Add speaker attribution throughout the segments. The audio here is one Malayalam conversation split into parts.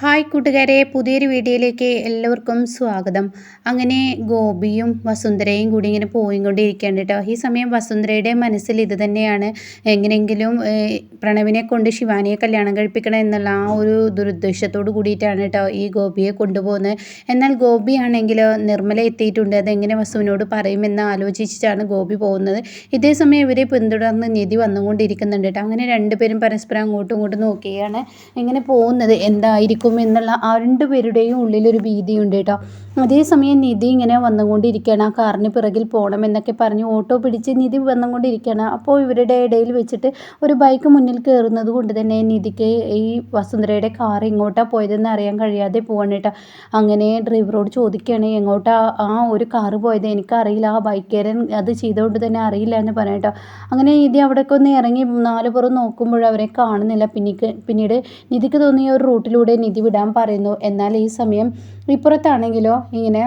Speaker 1: ഹായ് കൂട്ടുകാരെ പുതിയൊരു വീഡിയോയിലേക്ക് എല്ലാവർക്കും സ്വാഗതം. അങ്ങനെ ഗോപിയും വസുന്ധരയും കൂടി ഇങ്ങനെ പോയിക്കൊണ്ടിരിക്കുകയാണ് കേട്ടോ. ഈ സമയം വസുന്ധരയുടെ മനസ്സിൽ ഇത് തന്നെയാണ്. എങ്ങനെയെങ്കിലും പ്രണവിനെ കൊണ്ട് ശിവാനിയെ കല്യാണം കഴിപ്പിക്കണം എന്നുള്ള ആ ഒരു ദുരുദ്ദേശത്തോട് കൂടിയിട്ടാണ് കേട്ടോ ഈ ഗോപിയെ കൊണ്ടുപോകുന്നത്. എന്നാൽ ഗോപിയാണെങ്കിൽ നിർമ്മല എത്തിയിട്ടുണ്ട്. അതെങ്ങനെ വസുവിനോട് പറയുമെന്ന് ആലോചിച്ചിട്ടാണ് ഗോപി പോകുന്നത്. ഇതേ സമയം ഇവരെ പിന്തുടർന്ന് നിധി വന്നുകൊണ്ടിരിക്കുന്നുണ്ട് കേട്ടോ. അങ്ങനെ രണ്ടുപേരും പരസ്പരം അങ്ങോട്ടും ഇങ്ങോട്ടും നോക്കിയാണ് ഇങ്ങനെ പോകുന്നത്? എന്തായിരിക്കും? നിൽക്കും എന്നുള്ള ആ രണ്ടുപേരുടെയും ഉള്ളിലൊരു ഭീതിയുണ്ട് കേട്ടോ. അതേസമയം നിധി ഇങ്ങനെ വന്നുകൊണ്ടിരിക്കുകയാണ്. ആ കാറിന് പിറകിൽ പോകണം എന്നൊക്കെ പറഞ്ഞ് ഓട്ടോ പിടിച്ച് നിധി വന്നുകൊണ്ടിരിക്കുകയാണ്. അപ്പോൾ ഇവരുടെ ഇടയിൽ വെച്ചിട്ട് ഒരു ബൈക്ക് മുന്നിൽ കയറുന്നത് കൊണ്ട് തന്നെ നിധിക്ക് ഈ വസുന്ധരയുടെ കാർ എങ്ങോട്ടാണ് പോയതെന്ന് അറിയാൻ കഴിയാതെ പോവാണ് കേട്ടോ. അങ്ങനെ ഡ്രൈവറോട് ചോദിക്കുകയാണ് എങ്ങോട്ടാ ആ ഒരു കാറ് പോയത്? എനിക്കറിയില്ല. ആ ബൈക്കേരൻ അത് ചെയ്തുകൊണ്ട് തന്നെ അറിയില്ല എന്ന് പറയാം കേട്ടോ. അങ്ങനെ നിധി അവിടേക്ക് ഒന്ന് ഇറങ്ങി നാല് പുറം നോക്കുമ്പോൾ അവരെ കാണുന്നില്ല. പിന്നീട് പിന്നീട് നിധിക്ക് തോന്നിയ ഒരു റൂട്ടിലൂടെ നിധി വിടാൻ പറയുന്നു. എന്നാൽ ഈ സമയം ഇപ്പുറത്താണെങ്കിലോ ഇങ്ങനെ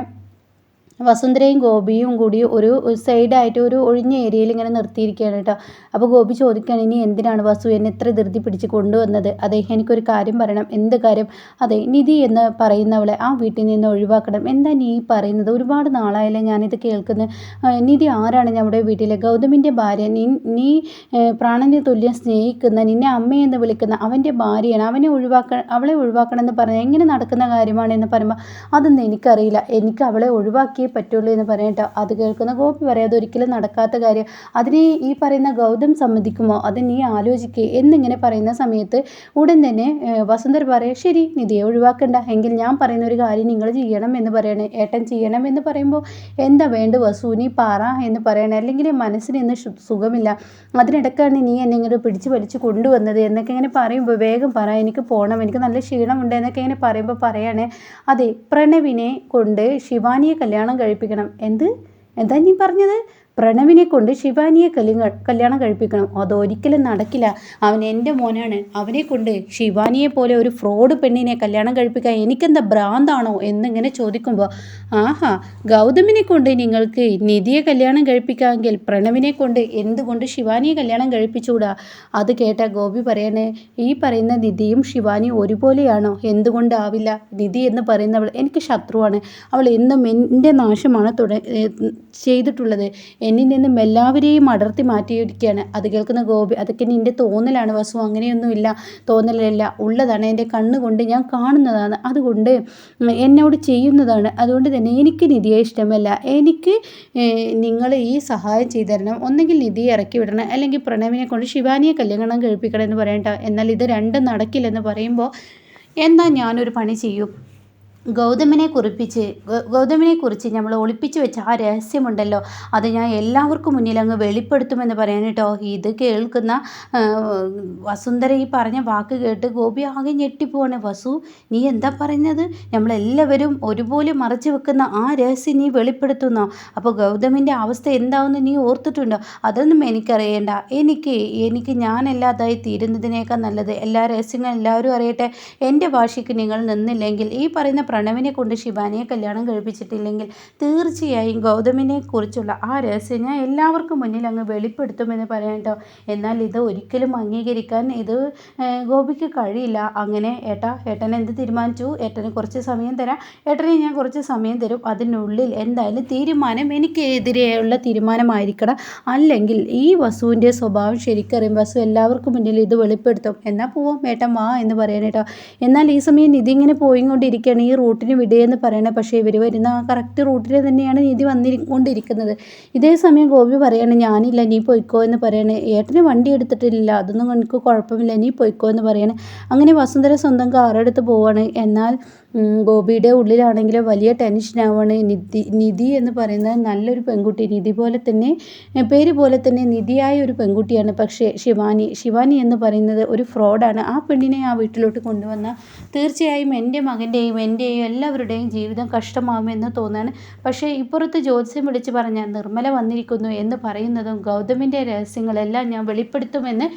Speaker 1: വസുന്ധരയും ഗോപിയും കൂടി ഒരു സൈഡായിട്ട് ഒരു ഒഴിഞ്ഞ ഏരിയയിൽ ഇങ്ങനെ നിർത്തിയിരിക്കുകയാണ് കേട്ടോ. അപ്പോൾ ഗോപി ചോദിക്കുകയാണ് ഇനി എന്തിനാണ് വസു എന്നെ ഇത്ര ധൃതി പിടിച്ച് കൊണ്ടുവന്നത്? അതെ എനിക്കൊരു കാര്യം പറയണം. എന്ത് കാര്യം? അതെ നിധി എന്ന് പറയുന്നവളെ ആ വീട്ടിൽ നിന്ന് ഒഴിവാക്കണം. എന്താ നീ പറയുന്നത്? ഒരുപാട് നാളായല്ലേ ഞാനിത് കേൾക്കുന്നത് നിധി ആരാണ് നമ്മുടെ വീട്ടിലെ? ഗൗതമിന്റെ ഭാര്യ. നീ നീ തുല്യം സ്നേഹിക്കുന്ന നിന്നെ അമ്മയെന്ന് വിളിക്കുന്ന അവന്റെ ഭാര്യയാണ്. അവനെ ഒഴിവാക്ക അവളെ ഒഴിവാക്കണം എന്ന് പറഞ്ഞാൽ എങ്ങനെ നടക്കുന്ന കാര്യമാണ് എന്ന് പറയുമ്പോൾ അതൊന്നും എനിക്കറിയില്ല. എനിക്ക് അവളെ ഒഴിവാക്കി നടത്തിയേ പറ്റുള്ളൂ എന്ന് പറയട്ടോ അത് കേൾക്കുന്ന ഗോപി പറയാം അതൊരിക്കലും നടക്കാത്ത കാര്യം. അതിനെ ഈ പറയുന്ന ഗൗതം സമ്മതിക്കുമോ? അത് നീ ആലോചിക്കേ. എന്നിങ്ങനെ പറയുന്ന സമയത്ത് ഉടൻ തന്നെ വസുന്ധർ പറയാം ശരി നിധിയെ ഒഴിവാക്കണ്ട. എങ്കിൽ ഞാൻ പറയുന്ന ഒരു കാര്യം നിങ്ങൾ ചെയ്യണം എന്ന് പറയണേ. ഏട്ടൻ ചെയ്യണം എന്ന് പറയുമ്പോൾ എന്താ വേണ്ട വസു നീ പാറ എന്ന് പറയണേ. അല്ലെങ്കിൽ മനസ്സിന് ഇന്ന് സുഖമില്ല. അതിനിടക്കാണ് നീ എന്നെ ഇങ്ങനെ പിടിച്ച് വലിച്ച് കൊണ്ടുവന്നത് എന്നൊക്കെ ഇങ്ങനെ പറയുമ്പോൾ വേഗം പറ. എനിക്ക് പോകണം എനിക്ക് നല്ല ക്ഷീണമുണ്ട് എന്നൊക്കെ ഇങ്ങനെ പറയുമ്പോൾ പറയണേ. അതെ പ്രണവിനെ കൊണ്ട് ശിവാനിയെ കല്യാണം കഴിപ്പിക്കണം. എന്ത്? എന്താ നീ പറഞ്ഞത്? പ്രണവിനെ കൊണ്ട് ശിവാനിയെ കല്യാണം കല്യാണം കഴിപ്പിക്കണം. അതൊരിക്കലും നടക്കില്ല. അവൻ എന്റെ മോനാണ്. അവനെ കൊണ്ട് ശിവാനിയെ പോലെ ഒരു ഫ്രോഡ് പെണ്ണിനെ കല്യാണം കഴിപ്പിക്കാൻ എനിക്കെന്താ ഭ്രാന്താണോ എന്നിങ്ങനെ ചോദിക്കുമ്പോൾ ആഹാ ഗൗതമിനെ കൊണ്ട് നിങ്ങൾക്ക് നിധിയെ കല്യാണം കഴിപ്പിക്കാമെങ്കിൽ പ്രണവിനെ കൊണ്ട് എന്തുകൊണ്ട് ശിവാനിയെ കല്യാണം കഴിപ്പിച്ചുകൂടാ? അത് കേട്ട ഗോപി പറയണേ ഈ പറയുന്ന നിധിയും ശിവാനിയും ഒരുപോലെയാണോ? എന്തുകൊണ്ടാവില്ല? നിധി എന്ന് പറയുന്നവൾ എനിക്ക് ശത്രുവാണ്. അവൾ എന്നും എന്റെ നാശമാണ് തുട ചെയ്തിട്ടുള്ളത്. എന്നിൽ നിന്നും എല്ലാവരെയും അടർത്തി മാറ്റിയിരിക്കുകയാണ്. അത് കേൾക്കുന്ന ഗോപി അതൊക്കെ നിന്റെ തോന്നലാണ് വസു അങ്ങനെയൊന്നുമില്ല തോന്നലല്ല. ഉള്ളതാണ് എന്റെ കണ്ണുകൊണ്ട് ഞാൻ കാണുന്നതാണ്. അതുകൊണ്ട് എന്നോട് ചെയ്യുന്നതാണ്. അതുകൊണ്ട് തന്നെ എനിക്ക് നിധിയെ ഇഷ്ടമല്ല. എനിക്ക് നിങ്ങൾ ഈ സഹായം ചെയ്തു തരണം ഒന്നെങ്കിൽ നിധിയെ ഇറക്കി വിടണം. അല്ലെങ്കിൽ പ്രണവിനെ കൊണ്ട് ശിവാനിയെ കല്യാണം കഴിപ്പിക്കണം എന്ന് പറയണ്ട എന്നാൽ ഇത് രണ്ടും നടക്കില്ലെന്ന് പറയുമ്പോൾ എന്നാൽ ഞാനൊരു പണി ചെയ്യും? ഗൗതമിനെ കുറിപ്പിച്ച് ഗൗതമിനെ കുറിച്ച് നമ്മൾ ഒളിപ്പിച്ച് വെച്ച ആ രഹസ്യമുണ്ടല്ലോ. അത് ഞാൻ എല്ലാവർക്കും മുന്നിൽ അങ്ങ് വെളിപ്പെടുത്തുമെന്ന് പറയാൻ കേട്ടോ. ഇത് കേൾക്കുന്ന വസുന്ധര ഈ പറഞ്ഞ വാക്ക് കേട്ട് ഗോപി ആകെ ഞെട്ടിപ്പോവാണ്. വസു നീ എന്താ പറയുന്നത്? നമ്മളെല്ലാവരും ഒരുപോലെ മറച്ചു വെക്കുന്ന ആ രഹസ്യം നീ വെളിപ്പെടുത്തുന്നോ? അപ്പോൾ ഗൗതമിന്റെ അവസ്ഥ എന്താവുമെന്ന് നീ ഓർത്തിട്ടുണ്ടോ? അതൊന്നും എനിക്കറിയേണ്ട. എനിക്ക് എനിക്ക് ഞാനല്ലാതായി തീരുന്നതിനേക്കാൾ നല്ലത് എല്ലാ രഹസ്യങ്ങളും എല്ലാവരും അറിയട്ടെ. എന്റെ ഭാഷയ്ക്ക് നിങ്ങൾ നിന്നില്ലെങ്കിൽ ഈ പറയുന്ന പ്രണവിനെ കൊണ്ട് ശിവാനിയെ കല്യാണം കഴിപ്പിച്ചിട്ടില്ലെങ്കിൽ തീർച്ചയായും ഗൗതമിനെ കുറിച്ചുള്ള ആ രഹസ്യം ഞാൻ എല്ലാവർക്കും മുന്നിൽ അങ്ങ് വെളിപ്പെടുത്തുമെന്ന് പറയാം കേട്ടോ എന്നാൽ ഇത് ഒരിക്കലും അംഗീകരിക്കാൻ ഇത് ഗോപിക്ക് കഴിയില്ല. അങ്ങനെ ഏട്ടാ ഏട്ടൻ എന്ത് തീരുമാനിച്ചു? ഏട്ടന് കുറച്ച് സമയം തരാം. ഏട്ടനെ ഞാൻ കുറച്ച് സമയം തരും. അതിനുള്ളിൽ എന്തായാലും തീരുമാനം എനിക്കെതിരെയുള്ള തീരുമാനമായിരിക്കണം. അല്ലെങ്കിൽ ഈ വസുവിന്റെ സ്വഭാവം ശരിക്കറിയും. വസു എല്ലാവർക്കും മുന്നിൽ ഇത് വെളിപ്പെടുത്തും. എന്നാൽ പോവാം ഏട്ടൻ വാ എന്ന് പറയാനേട്ടോ എന്നാൽ ഈ സമയം ഇതിങ്ങനെ പോയിക്കൊണ്ടിരിക്കുകയാണ്. ഈ റൂട്ടിന് വിടുകയെന്ന് പറയണത് പക്ഷേ ഇവർ വരുന്ന ആ കറക്റ്റ് റൂട്ടിൽ തന്നെയാണ് നീതി വന്നിരിക്കൊണ്ടിരിക്കുന്നത്. ഇതേ സമയം ഗോപി പറയാണ് ഞാനില്ല നീ പോയിക്കോ എന്ന് പറയണേ. ഏട്ടന് വണ്ടി എടുത്തിട്ടില്ല അതൊന്നും എനിക്ക് കുഴപ്പമില്ല നീ പോയിക്കോ എന്ന് പറയണേ. അങ്ങനെ വസുന്ധര സ്വന്തം കാറെടുത്ത് പോവാണ്. എന്നാൽ ഗോപിയുടെ ഉള്ളിലാണെങ്കിൽ വലിയ ടെൻഷനാവാണ് നിധി നിധി എന്ന് പറയുന്നത് നല്ലൊരു പെൺകുട്ടി നിധി പോലെ തന്നെ പേര് പോലെ തന്നെ നിധിയായ ഒരു പെൺകുട്ടിയാണ്. പക്ഷേ ശിവാനി ശിവാനി എന്ന് പറയുന്നത് ഒരു ഫ്രോഡാണ് ആ പെണ്ണിനെ ആ വീട്ടിലോട്ട് കൊണ്ടുവന്ന തീർച്ചയായും എന്റെ മകന്റെയും എന്റെയും എല്ലാവരുടെയും ജീവിതം കഷ്ടമാകുമെന്ന് തോന്നാണ്. പക്ഷേ ഇപ്പുറത്ത് ജ്യോത്സ്യം വിളിച്ച് പറഞ്ഞ നിർമ്മല വന്നിരിക്കുന്നു എന്ന് പറയുന്നതും ഗൗതമിന്റെ രഹസ്യങ്ങളെല്ലാം ഞാൻ വെളിപ്പെടുത്തുമെന്ന്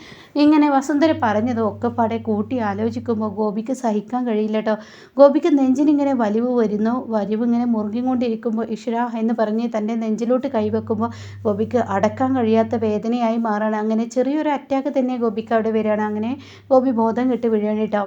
Speaker 1: ഇങ്ങനെ വസുന്ധര പറഞ്ഞതും ഒക്കെ പാടെ കൂട്ടി ആലോചിക്കുമ്പോൾ ഗോപിക്ക് സഹിക്കാൻ കഴിയില്ല കേട്ടോ ഗോപിക്ക് നെഞ്ചിനിങ്ങനെ വലിവ് വരുന്നു. വലിവ് ഇങ്ങനെ മുറുകിക്കൊണ്ടിരിക്കുമ്പോൾ ഈശ്വര എന്ന് പറഞ്ഞ് തന്റെ നെഞ്ചിലോട്ട് കൈവെക്കുമ്പോൾ ഗോപിക്ക് അടക്കാൻ കഴിയാത്ത വേദനയായി മാറാണ്. അങ്ങനെ ചെറിയൊരു അറ്റാക്ക് തന്നെ ഗോപിക്ക് അവിടെ വരികയാണ്. അങ്ങനെ ഗോപി ബോധം കെട്ട് വീഴാണ് കേട്ടോ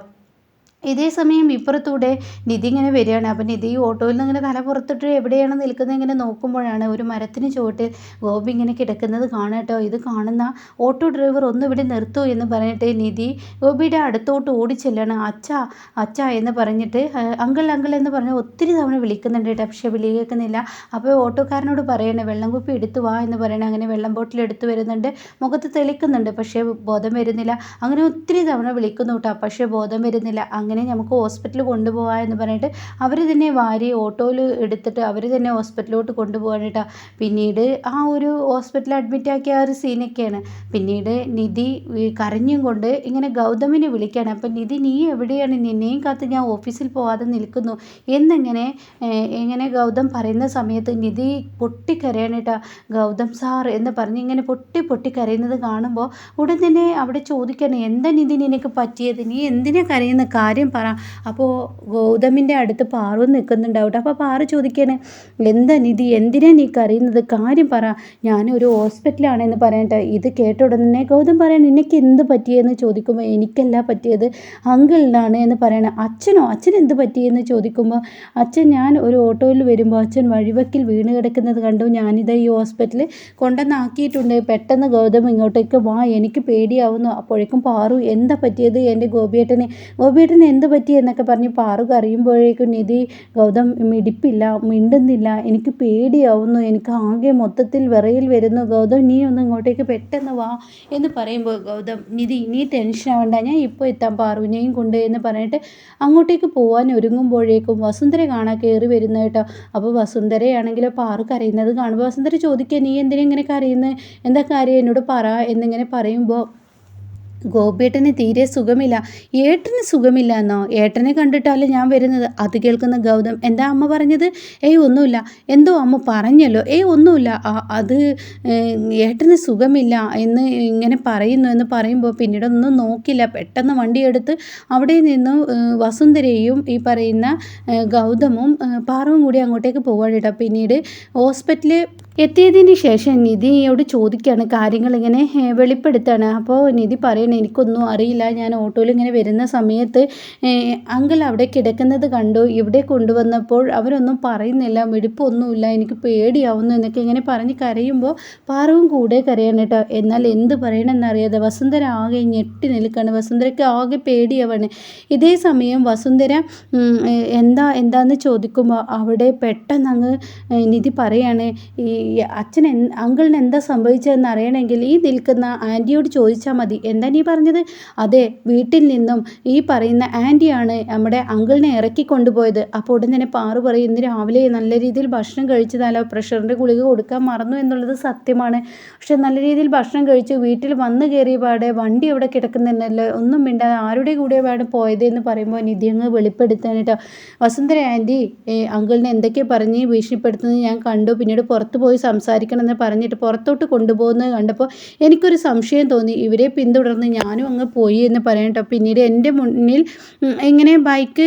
Speaker 1: ഇതേ സമയം ഇപ്പുറത്തൂടെ നിധി ഇങ്ങനെ വരികയാണ്. അപ്പം നിധി ഓട്ടോയിൽ നിന്ന് ഇങ്ങനെ തല പുറത്തിട്ട് എവിടെയാണ് നിൽക്കുന്നത് ഇങ്ങനെ നോക്കുമ്പോഴാണ് ഒരു മരത്തിന് ചുവട്ടിൽ ഗോപി ഇങ്ങനെ കിടക്കുന്നത് കാണാട്ടോ ഇത് കാണുന്ന ഓട്ടോ ഡ്രൈവർ ഒന്ന് ഇവിടെ നിർത്തൂ എന്ന് പറഞ്ഞിട്ട് നിധി ഗോപിയുടെ അടുത്തോട്ട് ഓടിച്ചെല്ലാണ് അച്ഛ അച്ഛ എന്ന് പറഞ്ഞിട്ട് അങ്കിൾ അങ്കിൾ എന്ന് പറഞ്ഞ് ഒത്തിരി തവണ വിളിക്കുന്നുണ്ട് കേട്ടോ. പക്ഷേ വിളി കേൾക്കുന്നില്ല. അപ്പോൾ ഓട്ടോക്കാരനോട് പറയണേ വെള്ളം കുപ്പി എടുത്തു വാ എന്ന് പറയണേ. അങ്ങനെ വെള്ളം ബോട്ടിൽ എടുത്തു വരുന്നുണ്ട്. മുഖത്ത് തെളിക്കുന്നുണ്ട്. പക്ഷേ ബോധം വരുന്നില്ല. അങ്ങനെ ഒത്തിരി തവണ വിളിക്കുന്നു കേട്ടോ. പക്ഷേ ബോധം വരുന്നില്ല. അങ്ങനെ നമുക്ക് ഹോസ്പിറ്റലിൽ കൊണ്ടുപോകാം എന്ന് പറഞ്ഞിട്ട് അവർ തന്നെ വാരി ഓട്ടോയിൽ എടുത്തിട്ട് അവർ തന്നെ ഹോസ്പിറ്റലിലോട്ട് കൊണ്ടുപോകാനിട്ടാണ് പിന്നീട് ആ ഒരു ഹോസ്പിറ്റലിൽ അഡ്മിറ്റ് ആക്കിയ ആ ഒരു സീനൊക്കെയാണ് പിന്നീട് നിധി കരഞ്ഞും കൊണ്ട് ഇങ്ങനെ ഗൗതമിനെ വിളിക്കുകയാണ് അപ്പം നിധി നീ എവിടെയാണ്? നിന്നെയും കാത്ത് ഞാൻ ഓഫീസിൽ പോവാതെ നിൽക്കുന്നു. എന്നിങ്ങനെ ഇങ്ങനെ ഗൗതം പറയുന്ന സമയത്ത് നിധി പൊട്ടിക്കരയാണ് കേട്ടോ ഗൗതം സാർ എന്ന് പറഞ്ഞ് ഇങ്ങനെ പൊട്ടി പൊട്ടി കരയുന്നത് കാണുമ്പോൾ ഉടൻ തന്നെ അവിടെ ചോദിക്കണം എന്താ നിധി നിനക്ക് പറ്റിയത്? നീ എന്തിനാ കരയുന്ന? കാര്യം കാര്യം പറ. അപ്പോൾ ഗൗതമിന്റെ അടുത്ത് പാറു നിൽക്കുന്നുണ്ടാവട്ടെ. അപ്പോൾ പാറു ചോദിക്കണേ എന്താ നിധി? എന്തിനാ നീ കറിയുന്നത് കാര്യം പറ. ഞാനൊരു ഹോസ്പിറ്റലാണെന്ന് പറയട്ടെ. ഇത് കേട്ട ഉടനെ ഗൗതം പറയാൻ നിനക്ക് എന്ത് പറ്റിയെന്ന് ചോദിക്കുമ്പോൾ എനിക്കല്ല പറ്റിയത്. അങ്കിളിനാണ് എന്ന് പറയണം. അച്ഛനോ? അച്ഛൻ എന്ത് പറ്റിയെന്ന് ചോദിക്കുമ്പോൾ അച്ഛൻ ഞാൻ ഒരു ഓട്ടോയിൽ വരുമ്പോൾ അച്ഛൻ വഴിവക്കിൽ വീണ് കിടക്കുന്നത് കണ്ടു. ഞാനിത് ഈ ഹോസ്പിറ്റലിൽ കൊണ്ടുവന്നാക്കിയിട്ടുണ്ട് പെട്ടെന്ന് ഗൗതം ഇങ്ങോട്ടേക്ക് വാ. എനിക്ക് പേടിയാവുന്നു. അപ്പോഴേക്കും പാറു എന്താ പറ്റിയത്? എന്റെ ഗോപിയേട്ടനെ. ഗോപിയേട്ടന് എന്ത് പറ്റി എന്നൊക്കെ പറഞ്ഞ് പാറു കറിയുമ്പോഴേക്കും നിധി ഗൗതം മിടിപ്പില്ല മിണ്ടുന്നില്ല എനിക്ക് പേടിയാവുന്നു എനിക്ക് ആകെ മൊത്തത്തിൽ വിറയിൽ വരുന്നു ഗൗതം നീ ഒന്ന് ഇങ്ങോട്ടേക്ക് പെട്ടെന്ന് വാ എന്ന് പറയുമ്പോൾ ഗൗതം നിധി നീ ടെൻഷൻ ആവണ്ട ഞാൻ ഇപ്പോൾ എത്താം പാറുവിനെയും കൊണ്ട് എന്ന് പറഞ്ഞിട്ട് അങ്ങോട്ടേക്ക് പോകാൻ ഒരുങ്ങുമ്പോഴേക്കും വസുന്ധര കാണാൻ കയറി വരുന്ന കേട്ടോ. അപ്പോൾ വസുന്ധരയാണെങ്കിലോ പാറു കരയുന്നത് കാണുമ്പോൾ വസുന്ധര ചോദിക്കുക നീ എന്തിനെ ഇങ്ങനെ കരയുന്നത് എന്താ കാര്യം? എന്നോട് പറ എന്നിങ്ങനെ പറയുമ്പോൾ ഗോപിയേട്ടന് തീരെ സുഖമില്ല. ഏട്ടന് സുഖമില്ല എന്നോ? ഏട്ടനെ കണ്ടിട്ടല്ല ഞാൻ വരുന്നത്? അത് കേൾക്കുന്ന ഗൗതം എന്താ അമ്മ പറഞ്ഞത്? ഏയ് ഒന്നുമില്ല. എന്തോ അമ്മ പറഞ്ഞല്ലോ? ഏയ് ഒന്നുമില്ല. അത് ഏട്ടന് സുഖമില്ല എന്ന് ഇങ്ങനെ പറയുന്നു എന്ന് പറയുമ്പോൾ പിന്നീട് ഒന്നും നോക്കില്ല. പെട്ടെന്ന് വണ്ടിയെടുത്ത് അവിടെ നിന്ന് വസുന്ധരയും ഈ പറയുന്ന ഗൗതമും പാറവും കൂടി അങ്ങോട്ടേക്ക് പോകാൻ കേട്ടോ. പിന്നീട് ഹോസ്പിറ്റലിൽ എത്തിയതിന് ശേഷം നിധിയോട് ചോദിക്കുകയാണ് കാര്യങ്ങൾ ഇങ്ങനെ വെളിപ്പെടുത്താണ്. അപ്പോൾ നിധി പറയണേ എനിക്കൊന്നും അറിയില്ല ഞാൻ ഓട്ടോയിൽ ഇങ്ങനെ വരുന്ന സമയത്ത് അങ്കിൾ അവിടെ കിടക്കുന്നത് കണ്ടു. ഇവിടെ കൊണ്ടുവന്നപ്പോൾ അവരൊന്നും പറയുന്നില്ല മെടുപ്പൊന്നുമില്ല എനിക്ക് പേടിയാവുന്നു എന്നൊക്കെ ഇങ്ങനെ പറഞ്ഞ് കരയുമ്പോൾ പാറവും കൂടെ കരയാണ് കേട്ടോ. എന്നാൽ എന്ത് പറയണമെന്നറിയാതെ വസുന്ധര ആകെ ഞെട്ടി നിൽക്കുകയാണ് വസുന്ധരയ്ക്ക് ആകെ പേടിയാവാണ്. ഇതേ സമയം വസുന്ധര എന്താ എന്താന്ന് ചോദിക്കുമ്പോൾ അവിടെ പെട്ടെന്ന് അങ്ങ് നിധി പറയാണ് ഈ അച്ഛൻ അങ്കിളിന് എന്താ സംഭവിച്ചതെന്ന് അറിയണമെങ്കിൽ ഈ നിൽക്കുന്ന ആന്റിയോട് ചോദിച്ചാൽ മതി. എന്താ നീ പറഞ്ഞത്? അതെ വീട്ടിൽ നിന്നും ഈ പറയുന്ന ആന്റിയാണ് നമ്മുടെ അങ്കിളിനെ ഇറക്കി കൊണ്ടുപോയത്. അപ്പോൾ ഉടൻ തന്നെ പാറു പറയും ഇന്ന് രാവിലെ നല്ല രീതിയിൽ ഭക്ഷണം കഴിച്ചതാലോ? പ്രഷറിന്റെ ഗുളിക കൊടുക്കാൻ മറന്നു എന്നുള്ളത് സത്യമാണ്. പക്ഷെ നല്ല രീതിയിൽ ഭക്ഷണം കഴിച്ചു വീട്ടിൽ വന്നു കയറിയ പാടെ വണ്ടി അവിടെ കിടക്കുന്നുണ്ടല്ലോ. ഒന്നും മിണ്ടാതെ ആരുടെ കൂടെ പാടെ പോയത്? എന്ന് പറയുമ്പോൾ നിധി അങ്ങ് വെളിപ്പെടുത്താനായിട്ടോ വസുന്ധര ആന്റി അങ്കിളിനെ എന്തൊക്കെ പറഞ്ഞ് ഭീഷണിപ്പെടുത്തുന്നത് ഞാൻ കണ്ടു. പിന്നീട് പുറത്തു പോയി സംസാരിക്കണമെന്ന് പറഞ്ഞിട്ട് പുറത്തോട്ട് കൊണ്ടുപോകുന്നത് കണ്ടപ്പോൾ എനിക്കൊരു സംശയം തോന്നി. ഇവരെ പിന്തുടർന്ന് ഞാനും അങ്ങ് പോയി എന്ന് പറയട്ടോ പിന്നീട് എന്റെ മുന്നിൽ ഇങ്ങനെ ബൈക്ക്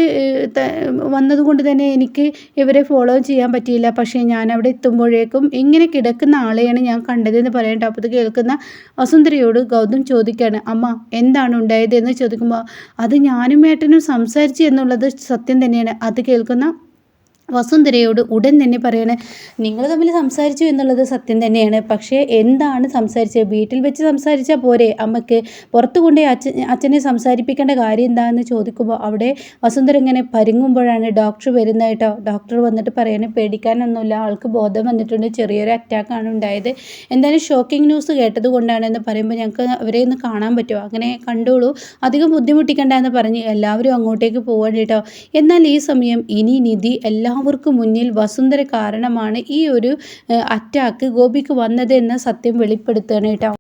Speaker 1: വന്നതുകൊണ്ട് തന്നെ എനിക്ക് ഇവരെ ഫോളോ ചെയ്യാൻ പറ്റിയില്ല. പക്ഷേ ഞാൻ അവിടെ എത്തുമ്പോഴേക്കും ഇങ്ങനെ കിടക്കുന്ന ആളെയാണ് ഞാൻ കണ്ടതെന്ന് പറയട്ടോ അപ്പോൾ കേൾക്കുന്ന വസുന്ധരയോട് ഗൗതം ചോദിക്കുകയാണ് അമ്മ എന്താണ് ഉണ്ടായത്? എന്ന് ചോദിക്കുമ്പോൾ അത് ഞാനും ഏട്ടനും സംസാരിച്ചു എന്നുള്ളത് സത്യം തന്നെയാണ്. അത് കേൾക്കുന്ന വസുന്ധരയോട് ഉടൻ തന്നെ പറയണേ നിങ്ങൾ തമ്മിൽ സംസാരിച്ചു എന്നുള്ളത് സത്യം തന്നെയാണ്. പക്ഷേ എന്താണ് സംസാരിച്ചത് വീട്ടിൽ വെച്ച് സംസാരിച്ചാൽ പോരെ? അമ്മയ്ക്ക് പുറത്തു കൊണ്ടേ അച്ഛൻ അച്ഛനെ സംസാരിപ്പിക്കേണ്ട കാര്യം എന്താണെന്ന് ചോദിക്കുമ്പോൾ അവിടെ വസുന്ധര ഇങ്ങനെ പരുങ്ങുമ്പോഴാണ് ഡോക്ടർ വരുന്നത് കേട്ടോ. ഡോക്ടർ വന്നിട്ട് പറയണേ പേടിക്കാനൊന്നുമില്ല. ആൾക്ക് ബോധം വന്നിട്ടുണ്ട്. ചെറിയൊരു അറ്റാക്കാണ് ഉണ്ടായത്. എന്തായാലും ഷോക്കിംഗ് ന്യൂസ് കേട്ടത് കൊണ്ടാണെന്ന് പറയുമ്പോൾ ഞങ്ങൾക്ക് അവരെ ഒന്ന് കാണാൻ പറ്റുമോ? അങ്ങനെ കണ്ടോളൂ. അധികം ബുദ്ധിമുട്ടിക്കണ്ട എന്ന് പറഞ്ഞ് എല്ലാവരും അങ്ങോട്ടേക്ക് പോകേണ്ടിട്ടോ എന്നാൽ ഈ സമയം ഇനി നിധി എല്ലാ എല്ലാവർക്കും മുന്നിൽ വസുന്ധര കാരണമാണ് ഈ ഒരു അറ്റാക്ക് ഗോപിക്ക് വന്നത് എന്ന സത്യം വെളിപ്പെടുത്തുകയാണ് കേട്ടോ